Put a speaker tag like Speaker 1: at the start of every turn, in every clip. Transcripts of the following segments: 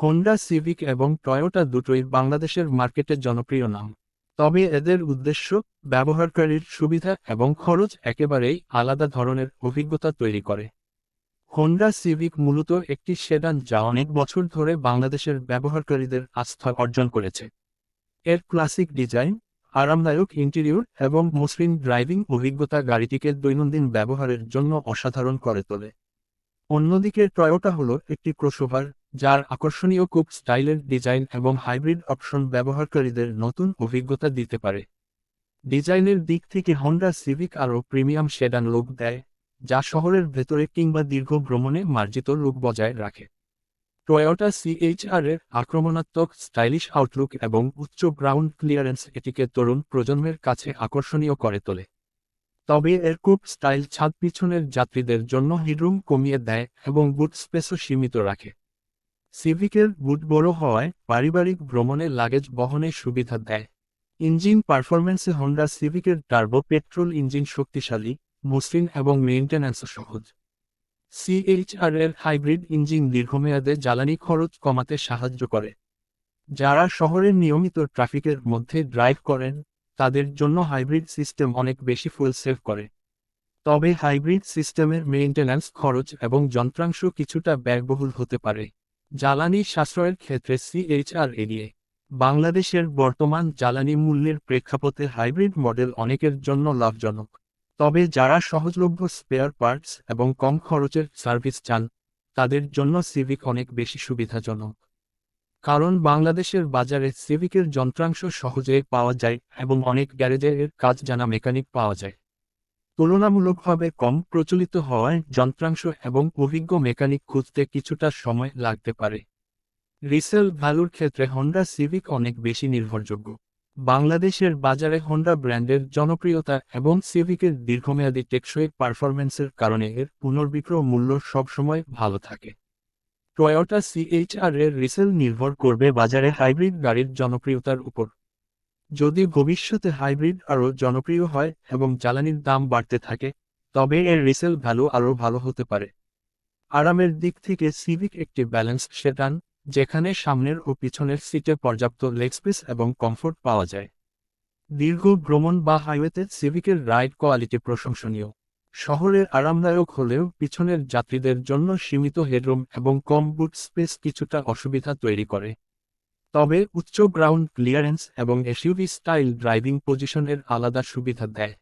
Speaker 1: Honda civic এবং Toyota দুটোই বাংলাদেশের মার্কেটে জনপ্রিয় নাম। তবে এদের উদ্দেশ্য, ব্যবহারকারীর সুবিধা এবং খরচ একেবারেই আলাদা ধরনের অভিজ্ঞতা তৈরি করে। হোন্ডা সিভিক মূলত একটি সেডান যা অনেক বছর ধরে বাংলাদেশের ব্যবহারকারীদের আস্থা অর্জন করেছে। এর ক্লাসিক ডিজাইন আরামদায়ক ইন্টেরিয়র এবং মসৃণ ড্রাইভিং অভিজ্ঞতা গাড়িটিকে দৈনন্দিন ব্যবহারের জন্য অসাধারণ করে তোলে। অন্যদিকে টয়োটা হল একটি ক্রসওভার যার আকর্ষণীয় কুপ, স্টাইলের ডিজাইন এবং হাইব্রিড অপশন ব্যবহারকারীদের নতুন অভিজ্ঞতা দিতে পারে। ডিজাইনের দিক থেকে হন্ডা সিভিক আরও প্রিমিয়াম সেডান লুক দেয়, যা শহরের ভেতরে কিংবা দীর্ঘ ভ্রমণে মার্জিত লুক বজায় রাখে। টয়োটা সিএইচআর এর আক্রমণাত্মক স্টাইলিশ আউটলুক এবং উচ্চ গ্রাউন্ড ক্লিয়ারেন্স এটিকে তরুণ প্রজন্মের কাছে আকর্ষণীয় করে তোলে। তবে এর কুপ, স্টাইল ছাদ পিছনের যাত্রীদের জন্য হিডরুম কমিয়ে দেয় এবং বুট স্পেসও সীমিত রাখে। সিভিকের বুট বড় হওয়ায় পারিবারিক ভ্রমণে লাগেজ বহনে সুবিধা দেয়। ইঞ্জিন পারফরম্যান্সে হন্ডা সিভিকের টার্বো পেট্রোল ইঞ্জিন শক্তিশালী, মসৃণ এবং মেইনটেন্যান্সও সহজ। সিএইচআর এর হাইব্রিড ইঞ্জিন দীর্ঘমেয়াদে জ্বালানি খরচ কমাতে সাহায্য করে। যারা শহরের নিয়মিত ট্রাফিকের মধ্যে ড্রাইভ করেন, তাদের জন্য হাইব্রিড সিস্টেম অনেক বেশি ফুল সেভ করে। তবে হাইব্রিড সিস্টেমের মেইনটেন্যান্স খরচ এবং যন্ত্রাংশ কিছুটা ব্যয়বহুল হতে পারে। জ্বালানি সাশ্রয়ের ক্ষেত্রে সিএইচআর এড়িয়ে বাংলাদেশের বর্তমান জ্বালানি মূল্যের প্রেক্ষাপটে হাইব্রিড মডেল অনেকের জন্য লাভজনক। তবে যারা সহজলভ্য স্পেয়ার পার্টস এবং কম খরচের সার্ভিস চান, তাদের জন্য সিভিক অনেক বেশি সুবিধাজনক। কারণ বাংলাদেশের বাজারে সিভিকের যন্ত্রাংশ সহজে পাওয়া যায় এবং অনেক গ্যারেজে এর কাজ জানা মেকানিক পাওয়া যায়। তুলনামূলকভাবে কম প্রচলিত হওয়ায় যন্ত্রাংশ এবং অভিজ্ঞ মেকানিক খুঁজতে কিছুটা সময় লাগতে পারে। রিসেল ভ্যালুর ক্ষেত্রে হন্ডা সিভিক অনেক বেশি নির্ভরযোগ্য। বাংলাদেশের বাজারে হন্ডা ব্র্যান্ডের জনপ্রিয়তা এবং সিভিকের দীর্ঘমেয়াদী টেকসই পারফরম্যান্সের কারণে এর পুনর্বিক্রয় মূল্য সবসময় ভালো থাকে। টয়োটা সিএইচআর এর রিসেল নির্ভর করবে বাজারে হাইব্রিড গাড়ির জনপ্রিয়তার উপর। যদি ভবিষ্যতে হাইব্রিড আরও জনপ্রিয় হয় এবং জ্বালানির দাম বাড়তে থাকে, তবে এর রিসেল ভ্যালু আরও ভালো হতে পারে। আরামের দিক থেকে সিভিক একটি ব্যালেন্স সেটান যেখানে সামনের ও পিছনের সিটে পর্যাপ্ত লেগ স্পেস এবং কমফোর্ট পাওয়া যায়। দীর্ঘ ভ্রমণ বা হাইওয়েতে সিভিকের রাইড কোয়ালিটি প্রশংসনীয়। শহরের আরামদায়ক হলেও পিছনের যাত্রীদের জন্য সীমিত হেডরুম এবং কম বুট স্পেস কিছুটা অসুবিধা তৈরি করে। তবে উচ্চ গ্রাউন্ড ক্লিয়ারেন্স এবং এসইউভি স্টাইল ড্রাইভিং পজিশনের আলাদা সুবিধা দেয়।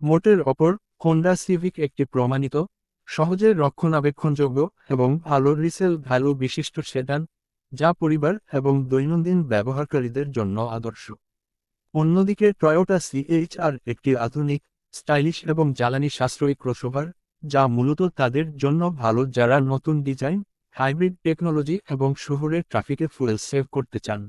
Speaker 1: মোটের ওপর হোন্ডা সিভিক একটি প্রমাণিত, সহজে রক্ষণাবেক্ষণযোগ্য এবং ভালো রিসেল ভ্যালু বিশিষ্ট সেডান যা পরিবার এবং দৈনন্দিন ব্যবহারকারীদের জন্য আদর্শ। অন্যদিকে টয়োটা সিএইচআর একটি আধুনিক স্টাইলিশ এবং জ্বালানি সাশ্রয়ী ক্রসওভার যা মূলত তাদের জন্য ভালো যারা নতুন ডিজাইন হাইব্রিড টেকনোলজি এবং শহরের ট্রাফিকে ফুয়েল সেভ করতে চান।